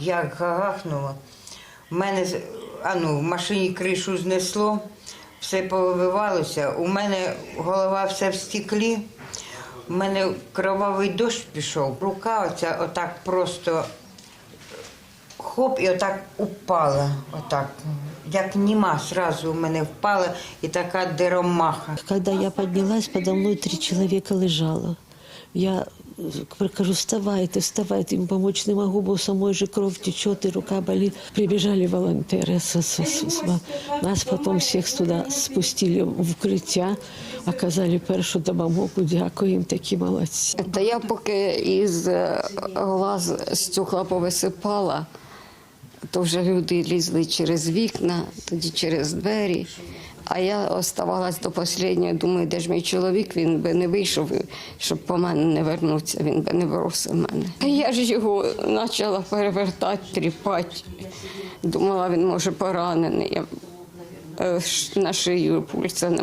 Як гагахнуло, в мене а ну, в машині кришу знесло, все повибивалося. У мене голова вся в стеклі, у мене кровавий дощ пішов, рука оця отак просто хоп, і отак упала. Отак. Як німа, сразу у мене впала і така деромаха. Когда я поднялась, подо мной три человека лежало. Я кажу, вставайте, вставайте, им помочь не могу, бо самой же кровь течет и рука болит. Прибежали волонтеры. С, с- с- с- нас потом всех туда спустили в укриття, оказали першу допомогу. Дякую їм, такі молодці. Та я поки із е, глаз стекла повисипала, то вже люди лізли через вікна, тоді через двері. А я оставалась до останнього, думаю, де ж мій чоловік, він би не вийшов, щоб по мене не вернутися, він би не бросив мене. Я ж його почала перевертати, тріпати. Думала, він може поранений. Я е, на шию пульса не